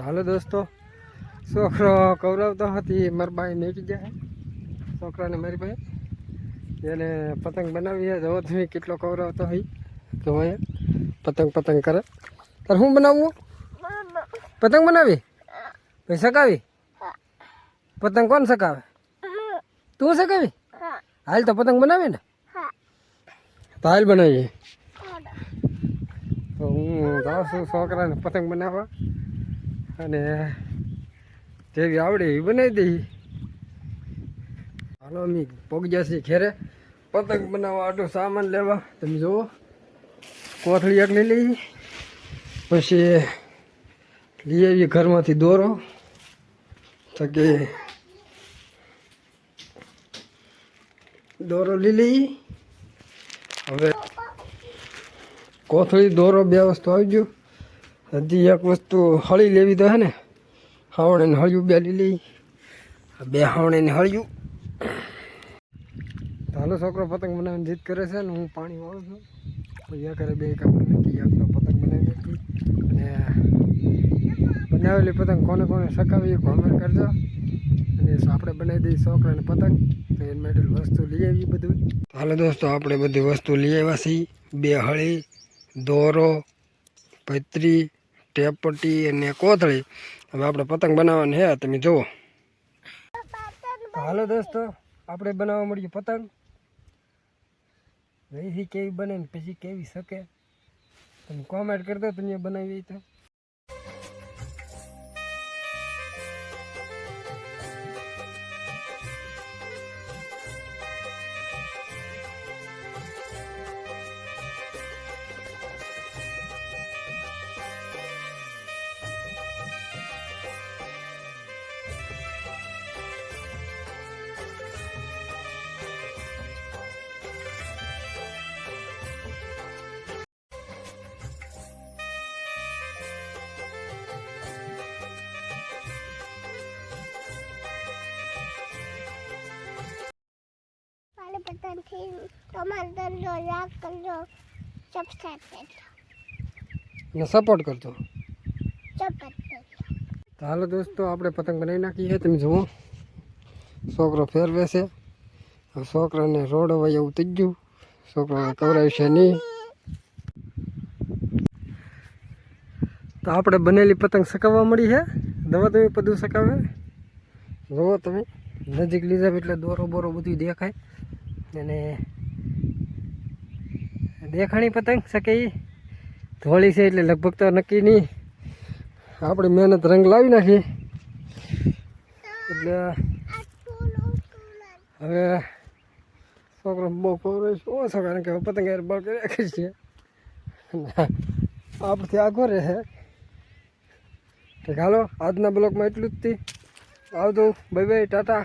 હાલો દોસ્તો, છોકરો કવરાવતો હતી, મારી બાઈ મેકી જાય છોકરાને મારી પાસે એને પતંગ બનાવી જોવો તમે કેટલો કવરાવતો હોય. હોય પતંગ પતંગ કરે. તારે શું બનાવવું? પતંગ બનાવી? પછી સકાવી પતંગ કોણ સકાવે તું સકાવી હાલ તો પતંગ બનાવી ને. તો હાલ બનાવીએ. તો હું જાઉં છું છોકરાને પતંગ બનાવવા. અને જેવી આવડે એવી બનાવી દઈ હાલો, અમે પગજ્યા છીએ ઘેરે, પતંગ બનાવવા આટલો સામાન લેવા. તમે જુઓ, કોથળી એક લઈ પછી લઈ આવીએ ઘરમાંથી દોરો. થકે દોરો લઈ લઈ હવે કોથળી, દોરો, બે વસ્તુ આવી ગયું. હજી એક વસ્તુ હળી લેવી તો હે ને, હાવણે ને હળિયું બે લઈ. બે હાવણે ને હળિયું. હાલો છોકરો પતંગ બનાવીને જીત કરે છે ને, હું પાણી વાળું છું. પછી કરે બે કામ નથી એક પતંગ બનાવી નથી અને બનાવેલી પતંગ કોને કોને સકાવી કોમેન્ટ કરજો. અને આપણે બનાવી દઈએ છોકરાને પતંગ, તો એ માટે વસ્તુ લઈ આવી બધું. હાલો દોસ્તો, આપણે બધી વસ્તુ લઈ આવ્યા છીએ. બે હળી, દોરો પતરી ટેપટી અને કોથળી. હવે આપણે પતંગ બનાવવાની છે તમે જુઓ. હાલો દોસ્તો, આપણે બનાવવા મળીએ પતંગ. અહીંથી કેવી બને પછી કેવી શકે? તમે કોમેન્ટ કરી દો, તમે બનાવી તો. પતંગથી તમારે કરજો. લાખ કરજો સબસ્ક્રાઈબ કરજો ને સપોર્ટ કરજો તો હાલો દોસ્તો, આપણે પતંગ બનાવી નાખીએ છે. તમે જુઓ, છોકરો ફેરવે છે. છોકરાને રોડ હોય એવું થઈ ગયું. છોકરાને કવરાવશે નહીં. તો આપણે બનેલી પતંગ સકાવવા મળી છે. દવા તમે બધું સકાવે. જુઓ તમે, નજીક લીધા એટલે દોરો બોરો બધું દેખાય. અને દેખાણી પતંગ શકે એ ધોળી છે એટલે લગભગ તો નક્કી નહીં. આપણે મહેનત રંગ લાવી નાખી એટલે હવે છોકરો બહુ કોરો ઓછો કારણ કે પતંગ યાર બળ કરી છે. આપણથી આગો રહે તો હાલો. આજના બ્લોકમાં એટલું જ થી. આવતો બાય બાય, ટાટા.